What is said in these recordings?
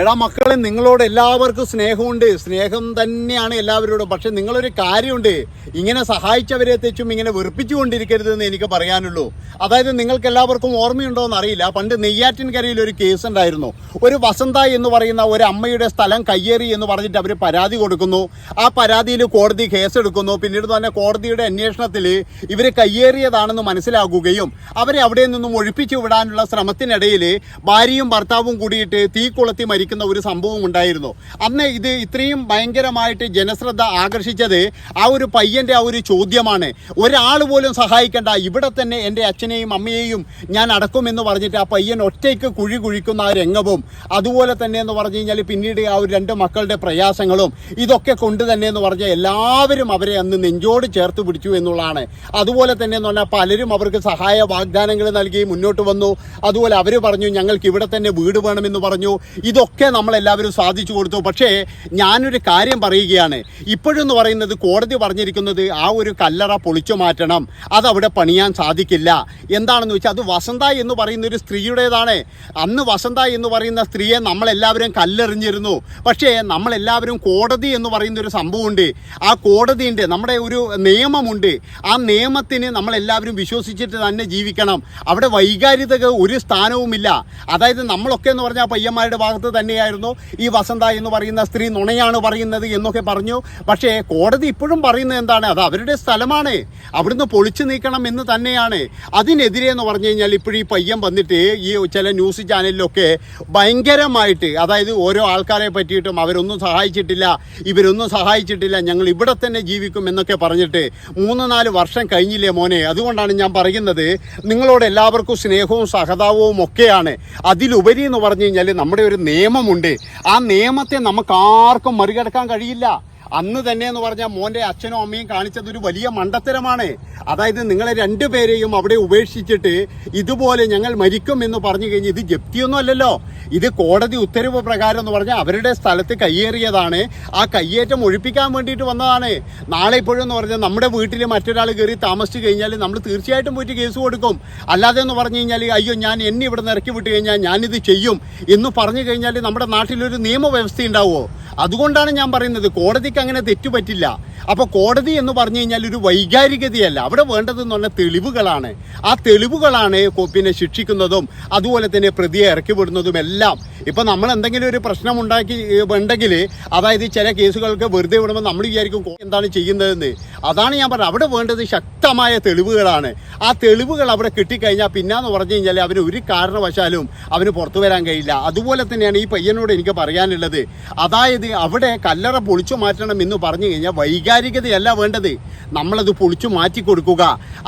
എടാ മക്കളെ നിങ്ങളോട് എല്ലാവർക്കും സ്നേഹമുണ്ട്. സ്നേഹം തന്നെയാണ് എല്ലാവരോടും. പക്ഷെ നിങ്ങളൊരു കാര്യമുണ്ട്. ഇങ്ങനെ സഹായിച്ചവരെ തെച്ചും ഇങ്ങനെ വെറുപ്പിച്ചുകൊണ്ടിരിക്കരുതെന്ന് എനിക്ക് പറയാനുള്ളൂ. അതായത് നിങ്ങൾക്ക് എല്ലാവർക്കും ഓർമ്മയുണ്ടോ എന്ന് അറിയില്ല പണ്ട് നെയ്യാറ്റിൻകരയിൽ ഒരു കേസ് ഉണ്ടായിരുന്നു. ഒരു വസന്ത എന്ന് പറയുന്ന ഒരു അമ്മയുടെ സ്ഥലം കയ്യേറി എന്ന് പറഞ്ഞിട്ട് അവർ പരാതി കൊടുക്കുന്നു. ആ പരാതിയിൽ കോടതി കേസെടുക്കുന്നു പിന്നീട് തന്നെ കോടതിയുടെ അന്വേഷണത്തിൽ ഇവർ കയ്യേറിയതാണെന്ന് മനസ്സിലാക്കുകയും അവരെ അവിടെ നിന്നും ഒഴിപ്പിച്ചു വിടാനുള്ള ശ്രമത്തിനിടയിൽ ഭാര്യയും ഭർത്താവും കൂടിയിട്ട് തീ കൊളുത്തി മരിക്കുന്ന ഒരു സംഭവം ഉണ്ടായിരുന്നു. അന്ന് ഇത് ഇത്രയും ഭയങ്കരമായിട്ട് ജനശ്രദ്ധ ആകർഷിച്ചത് ആ ഒരു പയ്യന്റെ ആ ഒരു ചോദ്യമാണ്. ഒരാൾ പോലും സഹായിക്കേണ്ട. ഇവിടെ തന്നെ എന്റെ അച്ഛനെയും അമ്മയെയും ഞാൻ അടക്കുമെന്ന് പറഞ്ഞിട്ട് ആ പയ്യൻ ഒറ്റയ്ക്ക് കുഴി കുഴിക്കുന്ന ആ രംഗവും അതുപോലെ തന്നെ എന്ന് പറഞ്ഞു കഴിഞ്ഞാൽ പിന്നീട് ആ ഒരു രണ്ട് മക്കളുടെ പ്രയാസങ്ങളും ഇതൊക്കെ കൊണ്ട് തന്നെ എന്ന് പറഞ്ഞാൽ എല്ലാവരും അവരെ അന്ന് നെഞ്ചോട് ചേർത്ത് പിടിച്ചു എന്നുള്ളതാണ്. അതുപോലെ തന്നെ എന്ന് പറഞ്ഞാൽ പലരും അവർക്ക് സഹായ വാഗ്ദാനങ്ങൾ നൽകി മുന്നോട്ട് വന്നു. അതുപോലെ അവർ പറഞ്ഞു ഞങ്ങൾക്ക് ഇവിടെ തന്നെ വീട് വേണമെന്ന് പറഞ്ഞു. ഇതൊക്കെ നമ്മളെല്ലാവരും സാധിച്ചു കൊടുത്തു. പക്ഷേ ഞാനൊരു കാര്യം പറയുകയാണ്. ഇപ്പോഴെന്ന് പറയുന്നത് കോടതി പറഞ്ഞിരിക്കുന്നത് ആ ഒരു കല്ലറ പൊളിച്ചു മാറ്റണം. അതവിടെ പണിയാൻ സാധിക്കില്ല. എന്താണെന്ന് വെച്ചാൽ അത് വസന്ത എന്ന് പറയുന്ന ഒരു സ്ത്രീയുടേതാണ്. അന്ന് വസന്ത എന്ന് പറയുന്ന സ്ത്രീയെ നമ്മളെല്ലാവരും കല്ലെറിഞ്ഞിരുന്നു. പക്ഷേ നമ്മളെല്ലാവരും കോടതി എന്ന് പറയുന്ന ഒരു സംഭവമുണ്ട്. ആ കോടതിയുണ്ട് നമ്മുടെ ഒരു നിയമമുണ്ട്. ആ നിയമത്തിന് നമ്മളെല്ലാവരും വിശ്വസിച്ചിട്ട് തന്നെ ജീവിക്കണം. അവിടെ വൈകാരികത ഒരു സ്ഥാനവുമില്ല. അതായത് നമ്മളൊക്കെ എന്ന് പറഞ്ഞാൽ പയ്യന്മാരുടെ ഭാഗത്ത് തന്നെയായിരുന്നു. ഈ വസന്ത എന്ന് പറയുന്ന സ്ത്രീ നുണയാണ് പറയുന്നത് എന്നൊക്കെ പറഞ്ഞു. പക്ഷേ കോടതി ഇപ്പോഴും പറയുന്നത് എന്താണ്? അത് അവരുടെ സ്ഥലമാണ്. അവിടുന്ന് പൊളിച്ചു നീക്കണം എന്ന് തന്നെയാണ്. അതിനെതിരെ എന്ന് പറഞ്ഞു കഴിഞ്ഞാൽ ഇപ്പോഴും ഈ പയ്യൻ വന്നിട്ട് ഈ ചില ന്യൂസ് ചാനലിലൊക്കെ ഭയങ്കരമായിട്ട് അതായത് ഓരോ ആൾക്കാരെ പറ്റിയിട്ടും അവരൊന്നും സഹായിച്ചിട്ടില്ല ഇവരൊന്നും സഹായിച്ചിട്ടില്ല ഞങ്ങൾ ഇവിടെ തന്നെ ജീവിക്കും എന്നൊക്കെ പറഞ്ഞിട്ട് മൂന്ന് നാല് വർഷം കഴിഞ്ഞില്ലേ മോനെ? അതുകൊണ്ടാണ് ഞാൻ പറയുന്നത്. നിങ്ങളോട് എല്ലാവർക്കും സ്നേഹവും സഹതാപവും ഒക്കെയാണ്. അതിലുപരി എന്ന് പറഞ്ഞു കഴിഞ്ഞാൽ നമ്മുടെ ഒരു നിയമമുണ്ട്. ആ നിയമത്തെ നമുക്ക് ആർക്കും മറികടക്കാൻ കഴിയില്ല. അന്ന് തന്നെ എന്ന് പറഞ്ഞാൽ മോന്റെ അച്ഛനും അമ്മയും കാണിച്ചത് ഒരു വലിയ മണ്ടത്തരമാണ്. അതായത് നിങ്ങളെ രണ്ടുപേരെയും അവിടെ ഉപേക്ഷിച്ചിട്ട് ഇതുപോലെ ഞങ്ങൾ മരിക്കും എന്ന് പറഞ്ഞു കഴിഞ്ഞ് ഇത് ജപ്തിയൊന്നും അല്ലല്ലോ. ഇത് കോടതി ഉത്തരവ് പ്രകാരം എന്ന് പറഞ്ഞാൽ അവരുടെ സ്ഥലത്ത് കയ്യേറിയതാണ്. ആ കയ്യേറ്റം ഒഴിപ്പിക്കാൻ വേണ്ടിയിട്ട് വന്നതാണ്. നാളെ ഇപ്പോഴും എന്ന് പറഞ്ഞാൽ നമ്മുടെ വീട്ടിൽ മറ്റൊരാൾ കയറി താമസിച്ചു കഴിഞ്ഞാൽ നമ്മൾ തീർച്ചയായിട്ടും പോയിട്ട് കേസ് കൊടുക്കും. അല്ലാതെ എന്ന് പറഞ്ഞു കഴിഞ്ഞാൽ അയ്യോ ഞാൻ എന്നെ ഇവിടെ നിന്ന് ഇറക്കി വിട്ട് കഴിഞ്ഞാൽ ഞാനിത് ചെയ്യും എന്ന് പറഞ്ഞു കഴിഞ്ഞാൽ നമ്മുടെ നാട്ടിലൊരു നിയമവ്യവസ്ഥ ഉണ്ടാവുമോ അതുകൊണ്ടാണ് ഞാൻ പറയുന്നത് കോടതിക്ക് അങ്ങനെ തെറ്റുപറ്റില്ല. അപ്പോൾ കോടതി എന്ന് പറഞ്ഞു കഴിഞ്ഞാൽ ഒരു വൈകാരികതയല്ല. അവിടെ വേണ്ടതെന്ന് പറഞ്ഞാൽ തെളിവുകളാണ്. ആ തെളിവുകളാണ് പിന്നെ ശിക്ഷിക്കുന്നതും അതുപോലെ തന്നെ പ്രതിയെ ഇറക്കി വിടുന്നതും എല്ലാം. ഇപ്പം നമ്മൾ എന്തെങ്കിലും ഒരു പ്രശ്നം ഉണ്ടാക്കി ഉണ്ടെങ്കിൽ അതായത് ചില കേസുകൾക്ക് വെറുതെ വിടുമ്പോൾ നമ്മൾ വിചാരിക്കും എന്താണ് ചെയ്യുന്നതെന്ന്. അതാണ് ഞാൻ പറഞ്ഞത്. അവിടെ വേണ്ടത് ശക്തമായ തെളിവുകളാണ്. ആ തെളിവുകൾ അവിടെ കിട്ടിക്കഴിഞ്ഞാൽ പിന്നാന്ന് പറഞ്ഞു കഴിഞ്ഞാൽ അവന് ഒരു കാരണവശാലും അവന് പുറത്തു വരാൻ കഴിയില്ല. അതുപോലെ തന്നെയാണ് ഈ പയ്യനോട് എനിക്ക് പറയാനുള്ളത്. അതായത് അവിടെ കല്ലറ പൊളിച്ചു മാറ്റണം എന്ന് പറഞ്ഞു കഴിഞ്ഞാൽ വൈകാരികതയല്ല വേണ്ടത്. നമ്മളത് പൊളിച്ചു മാറ്റി കൊടുക്കുക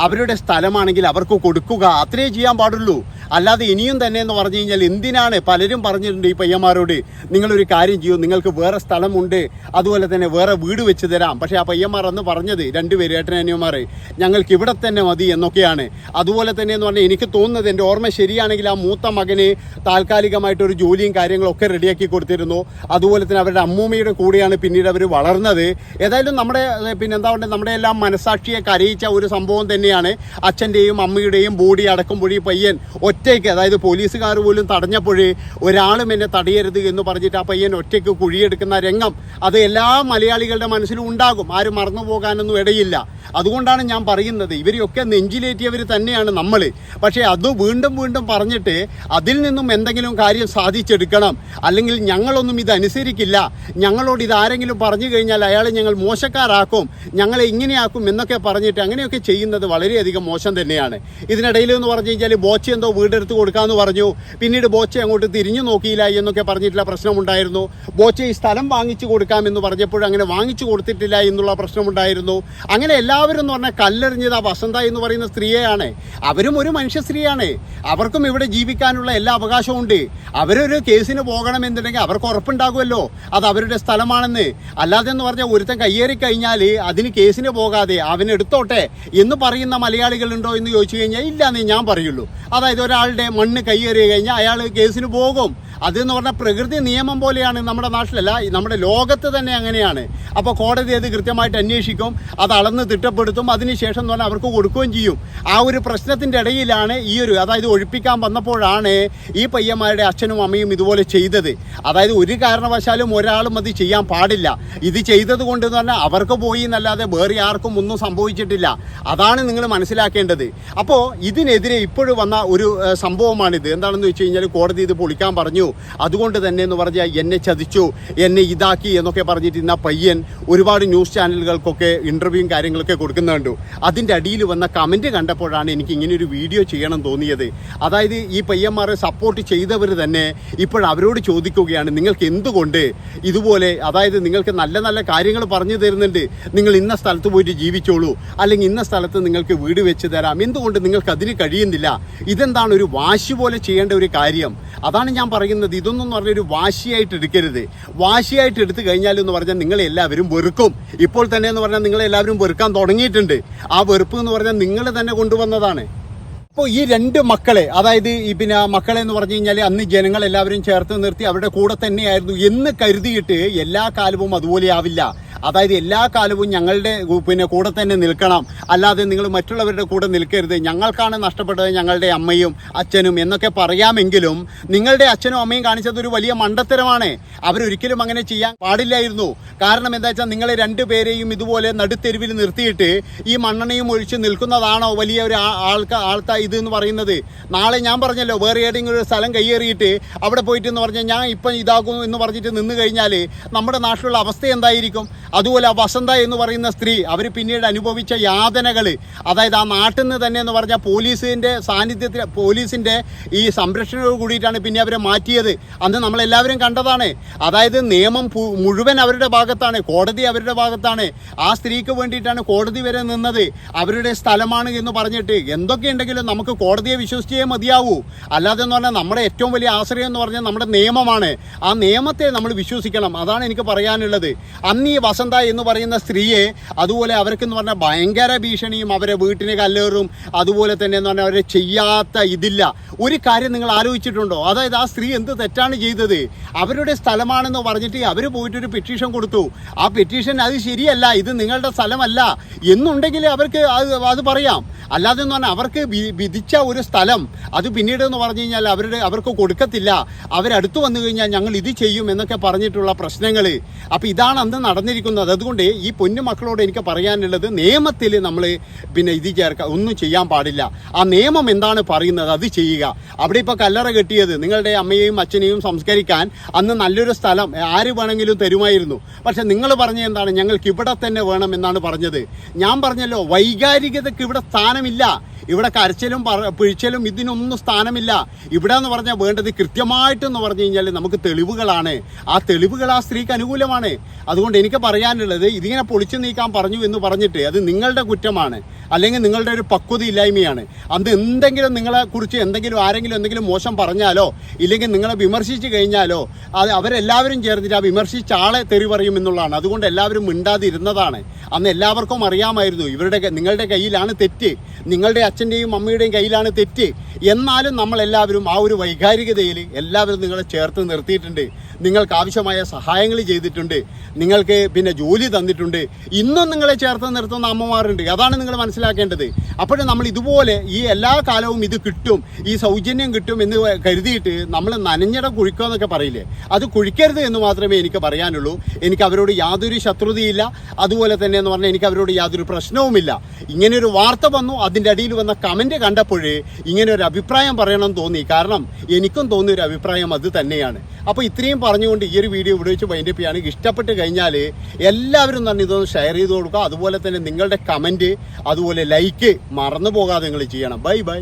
അവരുടെ സ്ഥലമാണെങ്കിൽ അവർക്ക് കൊടുക്കുക. അത്രേ ചെയ്യാൻ പാടുള്ളൂ. അല്ലാതെ ഇനിയും തന്നെ എന്ന് പറഞ്ഞു കഴിഞ്ഞാൽ എന്തിനാണ് പലരും പറഞ്ഞിട്ടുണ്ട് ഈ പയ്യന്മാരോട് നിങ്ങളൊരു കാര്യം ചെയ്യൂ നിങ്ങൾക്ക് വേറെ സ്ഥലമുണ്ട് അതുപോലെ തന്നെ വേറെ വീട് വെച്ച് തരാം. പക്ഷേ ആ പയ്യന്മാർ അന്ന് പറഞ്ഞത് രണ്ടുപേര് ഏട്ടനനിയന്മാർ ഞങ്ങൾക്ക് ഇവിടെ തന്നെ മതി എന്നൊക്കെയാണ്. അതുപോലെ തന്നെ എന്ന് പറഞ്ഞാൽ എനിക്ക് തോന്നുന്നത് എന്റെ ഓർമ്മ ശരിയാണെങ്കിൽ ആ മൂത്ത മകന് താൽക്കാലികമായിട്ടൊരു ജോലിയും കാര്യങ്ങളും ഒക്കെ റെഡിയാക്കി കൊടുത്തിരുന്നു. അതുപോലെ തന്നെ അവരുടെ അമ്മൂമ്മയുടെ കൂടെയാണ് പിന്നീട് അവർ വളർന്നത്. ഏതായാലും നമ്മുടെ പിന്നെ എന്താ പറയുക നമ്മുടെ എല്ലാം മനസാക്ഷിയെ കരയിച്ച ഒരു സംഭവം തന്നെയാണ് അച്ഛന്റെയും അമ്മയുടെയും ബോഡി അടക്കുമ്പോഴീ പയ്യൻ പയ്യൻ ഒറ്റയ്ക്ക് അതായത് പോലീസുകാർ പോലും തടഞ്ഞപ്പോഴേ ഒരാളും എന്നെ തടയരുത് എന്ന് പറഞ്ഞിട്ട് ആ പയ്യൻ ഒറ്റയ്ക്ക് കുഴിയെടുക്കുന്ന രംഗം അത് എല്ലാ മലയാളികളുടെ മനസ്സിലും ഉണ്ടാകും. ആരും മറന്നു പോകാനൊന്നും ഇടയില്ല. അതുകൊണ്ടാണ് ഞാൻ പറയുന്നത് ഇവരെയൊക്കെ നെഞ്ചിലേറ്റിയവർ തന്നെയാണ് നമ്മൾ പക്ഷേ അത് വീണ്ടും വീണ്ടും പറഞ്ഞിട്ട് അതിൽ നിന്നും എന്തെങ്കിലും കാര്യം സാധിച്ചെടുക്കണം. അല്ലെങ്കിൽ ഞങ്ങളൊന്നും ഇതനുസരിക്കില്ല. ഞങ്ങളോട് ഇതാരെങ്കിലും പറഞ്ഞു കഴിഞ്ഞാൽ അയാളെ ഞങ്ങൾ മോശക്കാരാക്കും. ഞങ്ങളെ ഇങ്ങനെയാക്കും എന്നൊക്കെ പറഞ്ഞിട്ട് അങ്ങനെയൊക്കെ ചെയ്യുന്നത് വളരെയധികം മോശം തന്നെയാണ്. ഇതിനിടയിൽ എന്ന് പറഞ്ഞു കഴിഞ്ഞാൽ ബോച്ച എന്തോ വീടെടുത്ത് കൊടുക്കാമെന്ന് പറഞ്ഞു. പിന്നീട് ബോച്ച അങ്ങോട്ട് തിരിഞ്ഞു നോക്കിയില്ല എന്നൊക്കെ പറഞ്ഞിട്ടുള്ള പ്രശ്നമുണ്ടായിരുന്നു. ബോച്ച ഈ സ്ഥലം വാങ്ങിച്ചു കൊടുക്കാമെന്ന് പറഞ്ഞപ്പോൾ അങ്ങനെ വാങ്ങിച്ചു കൊടുത്തിട്ടില്ല എന്നുള്ള പ്രശ്നമുണ്ടായിരുന്നു. അങ്ങനെ എല്ലാവരും എന്ന് പറഞ്ഞാൽ കല്ലെറിഞ്ഞത് ആ വസന്ത എന്ന് പറയുന്ന സ്ത്രീയാണ് അവരും ഒരു മനുഷ്യ സ്ത്രീയാണ്. അവർക്കും ഇവിടെ ജീവിക്കാനുള്ള എല്ലാ അവകാശവും ഉണ്ട്. അവരൊരു കേസിന് പോകണമെന്നുണ്ടെങ്കിൽ അവർക്ക് ഉറപ്പുണ്ടാകുമല്ലോ. അത് അവരുടെ സ്ഥലമാണെന്ന്. അല്ലാതെ എന്ന് പറഞ്ഞാൽ ഒരുത്തൻ കയ്യേറി കഴിഞ്ഞാൽ അതിന് കേസിന് പോകാതെ അവനെടുത്തോട്ടെ എന്ന് പറയുന്ന മലയാളികളുണ്ടോ എന്ന് ചോദിച്ചു കഴിഞ്ഞാൽ ഇല്ല എന്നേ ഞാൻ പറയുള്ളൂ. അതായത് ഒരാളുടെ മണ്ണ് കയ്യേറി കഴിഞ്ഞാൽ അയാൾ കേസിന് പോകും. അതെന്ന് പറഞ്ഞാൽ പ്രകൃതി നിയമം പോലെയാണ് നമ്മുടെ നാട്ടിലല്ല നമ്മുടെ ലോകത്ത് തന്നെ അങ്ങനെയാണ്. അപ്പോൾ കോടതി അത് കൃത്യമായിട്ട് അന്വേഷിക്കും അത് അളന്ന് തിട്ടപ്പെടുത്തും അതിനുശേഷം എന്ന് പറഞ്ഞാൽ അവർക്ക് കൊടുക്കുകയും ചെയ്യും. ആ ഒരു പ്രശ്നത്തിന്റെ ഇടയിലാണ് ഈ ഒരു അതായത് ഒഴിപ്പിക്കാൻ വന്നപ്പോഴാണ് ഈ പയ്യന്മാരുടെ അച്ഛനും അമ്മയും ഇതുപോലെ ചെയ്തത്. അതായത് ഒരു കാരണവശാലും ഒരാളും അത് ചെയ്യാൻ പാടില്ല. ഇത് ചെയ്തത് കൊണ്ട് പറഞ്ഞാൽ അവർക്ക് പോയി എന്നല്ലാതെ വേറെ ആർക്കും ഒന്നും സംഭവിച്ചിട്ടില്ല. അതാണ് നിങ്ങൾ മനസ്സിലാക്കേണ്ടത്. അപ്പോൾ ഇതിനെതിരെ ഇപ്പോഴും വന്ന ഒരു സംഭവമാണിത്. എന്താണെന്ന് വെച്ച് കഴിഞ്ഞാൽ കോടതി ഇത് പൊളിക്കാൻ പറഞ്ഞു. അതുകൊണ്ട് തന്നെ എന്ന് പറഞ്ഞാൽ എന്നെ ചതിച്ചു എന്നെ ഇതാക്കി എന്നൊക്കെ പറഞ്ഞിട്ട് ഇന്ന പയ്യൻ ഒരുപാട് ന്യൂസ് ചാനലുകൾക്കൊക്കെ ഇന്റർവ്യൂവും കാര്യങ്ങളൊക്കെ കൊടുക്കുന്നുണ്ട്. അതിന്റെ അടിയിൽ വന്ന കമന്റ് കണ്ടപ്പോഴാണ് എനിക്ക് ഇങ്ങനെ ഒരു വീഡിയോ ചെയ്യണം തോന്നിയത്. അതായത് ഈ പയ്യന്മാരെ സപ്പോർട്ട് ചെയ്തവർ തന്നെ ഇപ്പോൾ അവരോട് ചോദിക്കുകയാണ് നിങ്ങൾക്ക് എന്തുകൊണ്ട് ഇതുപോലെ അതായത് നിങ്ങൾക്ക് നല്ല നല്ല കാര്യങ്ങൾ പറഞ്ഞു തരുന്നുണ്ട്. നിങ്ങൾ ഇന്ന സ്ഥലത്ത് പോയിട്ട് ജീവിച്ചോളൂ. അല്ലെങ്കിൽ ഇന്ന സ്ഥലത്ത് നിങ്ങൾക്ക് വീട് വെച്ച് തരാം. എന്തുകൊണ്ട് നിങ്ങൾക്ക് അതിന് കഴിയുന്നില്ല? ഇതെന്താണ് ഒരു വാശി പോലെ ചെയ്യേണ്ട ഒരു കാര്യം? അതാണ് ഞാൻ പറയുന്നത്. ഇതൊന്നും പറഞ്ഞ ഒരു വാശിയായിട്ട് എടുക്കരുത്. വാശിയായിട്ട് എടുത്തു കഴിഞ്ഞാൽ എന്ന് പറഞ്ഞാൽ നിങ്ങളെ എല്ലാവരും വെറുക്കും. ഇപ്പോൾ തന്നെ എന്ന് പറഞ്ഞാൽ നിങ്ങളെ എല്ലാവരും വെറുക്കാൻ തുടങ്ങിയിട്ടുണ്ട്. ആ വെറുപ്പ് എന്ന് പറഞ്ഞാൽ നിങ്ങൾ തന്നെ കൊണ്ടുവന്നതാണ്. അപ്പോൾ ഈ രണ്ട് മക്കളെ അതായത് ഈ പിന്നെ മക്കളെ എന്ന് പറഞ്ഞു കഴിഞ്ഞാൽ അന്ന് ജനങ്ങൾ എല്ലാവരും ചേർത്ത് നിർത്തി അവരുടെ കൂടെ തന്നെയായിരുന്നു എന്ന് കരുതിയിട്ട് എല്ലാ കാലവും അതുപോലെ ആവില്ല. അതായത് എല്ലാ കാലവും ഞങ്ങളുടെ പിന്നെ കൂടെ തന്നെ നിൽക്കണം. അല്ലാതെ നിങ്ങൾ മറ്റുള്ളവരുടെ കൂടെ നിൽക്കരുത്. ഞങ്ങൾക്കാണ് നഷ്ടപ്പെട്ടത് ഞങ്ങളുടെ അമ്മയും അച്ഛനും എന്നൊക്കെ പറയാമെങ്കിലും നിങ്ങളുടെ അച്ഛനും അമ്മയും കാണിച്ചത് ഒരു വലിയ മണ്ടത്തരമാണ്. അവരൊരിക്കലും അങ്ങനെ ചെയ്യാൻ പാടില്ലായിരുന്നു. കാരണം എന്താ വെച്ചാൽ നിങ്ങളെ രണ്ടുപേരെയും ഇതുപോലെ നടുത്തെരുവിൽ നിർത്തിയിട്ട് ഈ മണ്ണെണ്ണയും ഒഴിച്ച് നിൽക്കുന്നതാണോ വലിയ ഒരു ആൾക്ക ആൾക്കാ ഇത് എന്ന് പറയുന്നത്? നാളെ ഞാൻ പറഞ്ഞല്ലോ വേറെ ഏതെങ്കിലും ഒരു സ്ഥലം കയ്യേറിയിട്ട് അവിടെ പോയിട്ട് എന്ന് പറഞ്ഞാൽ ഞാൻ ഇപ്പം ഇതാകും എന്ന് പറഞ്ഞിട്ട് നിന്ന് കഴിഞ്ഞാൽ നമ്മുടെ നാട്ടിലുള്ള അവസ്ഥ എന്തായിരിക്കും? അതുപോലെ വസന്ത എന്ന് പറയുന്ന സ്ത്രീ അവർ പിന്നീട് അനുഭവിച്ച യാതനകൾ അതായത് ആ നാട്ടിൽ നിന്ന് തന്നെ എന്ന് പറഞ്ഞാൽ പോലീസിന്റെ സാന്നിധ്യത്തിൽ പോലീസിന്റെ ഈ സംരക്ഷണയോട് കൂടിയിട്ടാണ് പിന്നെ അവരെ മാറ്റിയത്. അന്ന് നമ്മളെല്ലാവരും കണ്ടതാണ്. അതായത് നിയമം മുഴുവൻ അവരുടെ ഭാഗത്താണ് കോടതി അവരുടെ ഭാഗത്താണ്. ആ സ്ത്രീക്ക് വേണ്ടിയിട്ടാണ് കോടതി വരെ നിന്നത്. അവരുടെ സ്ഥലമാണ് എന്ന് പറഞ്ഞിട്ട് എന്തൊക്കെ ഉണ്ടെങ്കിലും നമുക്ക് കോടതിയെ വിശ്വസിച്ചേ മതിയാവൂ. അല്ലാതെ എന്ന് പറഞ്ഞാൽ നമ്മുടെ ഏറ്റവും വലിയ ആശ്രയം എന്ന് പറഞ്ഞാൽ നമ്മുടെ നിയമമാണ്. ആ നിയമത്തെ നമ്മൾ വിശ്വസിക്കണം. അതാണ് എനിക്ക് പറയാനുള്ളത്. അന്ന് ഈ എന്ന് പറയുന്ന സ്ത്രീയെ അതുപോലെ അവർക്കെന്ന് പറഞ്ഞാൽ ഭയങ്കര ഭീഷണിയും അവരെ വീട്ടിന് കല്ലേറും അതുപോലെ തന്നെ എന്ന് പറഞ്ഞാൽ അവരെ ചെയ്യാത്ത ഇതില്ല. ഒരു കാര്യം നിങ്ങൾ ആലോചിച്ചിട്ടുണ്ടോ? അതായത് ആ സ്ത്രീ എന്ത് തെറ്റാണ് ചെയ്തത്? അവരുടെ സ്ഥലമാണെന്ന് പറഞ്ഞിട്ട് അവർ പോയിട്ടൊരു പെറ്റീഷൻ കൊടുത്തു. ആ പെറ്റീഷൻ അത് ശരിയല്ല ഇത് നിങ്ങളുടെ സ്ഥലമല്ല. എന്നുണ്ടെങ്കിൽ അവർക്ക് അത് അത് പറയാം. അല്ലാതെ എന്ന് പറഞ്ഞാൽ അവർക്ക് വിധിച്ച ഒരു സ്ഥലം അത് പിന്നീട് എന്ന് പറഞ്ഞു കഴിഞ്ഞാൽ അവരുടെ അവർക്ക് കൊടുക്കത്തില്ല. അവരടുത്ത് വന്നു കഴിഞ്ഞാൽ ഞങ്ങൾ ഇത് ചെയ്യും എന്നൊക്കെ പറഞ്ഞിട്ടുള്ള പ്രശ്നങ്ങൾ അപ്പോൾ ഇതാണ് അന്ന് നടന്നിരിക്കുന്നത്. അതുകൊണ്ട് ഈ പൊന്നു മക്കളോട് എനിക്ക് പറയാനുള്ളത് നിയമത്തിൽ നമ്മൾ പിന്നെ ഇത് ചേർക്കുക ഒന്നും ചെയ്യാൻ പാടില്ല. ആ നിയമം എന്താണ് പറയുന്നത് അത് ചെയ്യുക. അവിടെ ഇപ്പോൾ കല്ലറ കെട്ടിയത് നിങ്ങളുടെ അമ്മയെയും അച്ഛനെയും സംസ്കരിക്കാൻ അന്ന് നല്ലൊരു സ്ഥലം ആര് വേണമെങ്കിലും തരുമായിരുന്നു. പക്ഷെ നിങ്ങൾ പറഞ്ഞ എന്താണ്? ഞങ്ങൾക്ക് ഇവിടെ തന്നെ വേണം എന്നാണ് പറഞ്ഞത്. ഞാൻ പറഞ്ഞല്ലോ വൈകാരികതയ്ക്ക് ഇവിടെ സ്ഥാനമില്ല. ഇവിടെ കരച്ചിലും പിഴിച്ചലും ഇതിനൊന്നും സ്ഥാനമില്ല. ഇവിടെ എന്ന് പറഞ്ഞാൽ വേണ്ടത് കൃത്യമായിട്ടെന്ന് പറഞ്ഞു കഴിഞ്ഞാൽ നമുക്ക് തെളിവുകളാണ്. ആ തെളിവുകൾ ആ സ്ത്രീക്ക് അനുകൂലമാണ്. അതുകൊണ്ട് എനിക്ക് പറയാനുള്ളത് ഇതിങ്ങനെ പൊളിച്ചു നീക്കാൻ പറഞ്ഞു എന്ന് പറഞ്ഞിട്ട് അത് നിങ്ങളുടെ കുറ്റമാണ്. അല്ലെങ്കിൽ നിങ്ങളുടെ ഒരു പക്വതയില്ലായ്മയാണ്. അന്ന് എന്തെങ്കിലും നിങ്ങളെ കുറിച്ച് എന്തെങ്കിലും ആരെങ്കിലും എന്തെങ്കിലും മോശം പറഞ്ഞാലോ ഇല്ലെങ്കിൽ നിങ്ങളെ വിമർശിച്ച് കഴിഞ്ഞാലോ അത് അവരെല്ലാവരും ചേർന്നിട്ട് ആ വിമർശിച്ച ആളെ തെറി പറയും എന്നുള്ളതാണ്. അതുകൊണ്ട് എല്ലാവരും മിണ്ടാതിരുന്നതാണ്. അന്ന് എല്ലാവർക്കും അറിയാമായിരുന്നു ഇവരുടെ നിങ്ങളുടെ കയ്യിലാണ് തെറ്റ്. നിങ്ങളുടെ അച്ഛന്റെയും അമ്മയുടെയും കയ്യിലാണ് തെറ്റ്. എന്നാലും നമ്മളെല്ലാവരും ആ ഒരു വൈകാരികതയിൽ എല്ലാവരും നിങ്ങളെ ചേർത്ത് നിർത്തിയിട്ടുണ്ട്. നിങ്ങൾക്ക് ആവശ്യമായ സഹായങ്ങൾ ചെയ്തിട്ടുണ്ട്. നിങ്ങൾക്ക് പിന്നെ ജോലി തന്നിട്ടുണ്ട്. ഇന്നും നിങ്ങളെ ചേർത്ത് നിർത്തുന്ന അമ്മമാരുണ്ട്. അതാണ് നിങ്ങൾ മനസ്സിലാക്കേണ്ടത്. അപ്പോഴും നമ്മൾ ഇതുപോലെ ഈ എല്ലാ കാലവും ഇത് കിട്ടും ഈ സൗജന്യം കിട്ടും എന്ന് കരുതിയിട്ട് നമ്മൾ നനഞ്ഞിട കുഴിക്കുക എന്നൊക്കെ പറയില്ലേ? അത് കുഴിക്കരുത് എന്ന് മാത്രമേ എനിക്ക് പറയാനുള്ളൂ. എനിക്ക് അവരോട് യാതൊരു ശത്രുതയില്ല. അതുപോലെ തന്നെ എന്ന് പറഞ്ഞാൽ എനിക്ക് അവരോട് യാതൊരു പ്രശ്നവുമില്ല. ഇങ്ങനെ ഒരു വാർത്ത വന്നു അതിന്റെ അടിയിൽ വന്ന കമന്റ് കണ്ടപ്പോഴേ ഇങ്ങനെ ഒരു അഭിപ്രായം പറയണം തോന്നി. കാരണം എനിക്കും തോന്നിയ ഒരു അഭിപ്രായം അത് തന്നെയാണ്. അപ്പോൾ ഇത്രയും പറഞ്ഞുകൊണ്ട് ഈ ഒരു വീഡിയോ ഇവിടെ വെച്ച് വൈൻഡപ്പ് ചെയ്യാണ് ഇഷ്ടപ്പെട്ട് കഴിഞ്ഞാൽ എല്ലാവരും തന്നെ ഇതൊന്ന് ഷെയർ ചെയ്ത് കൊടുക്കുക. അതുപോലെ തന്നെ നിങ്ങളുടെ കമന്റ് അതുപോലെ ലൈക്ക് മറന്നു പോകാതെ നിങ്ങൾ ചെയ്യണം. Bye bye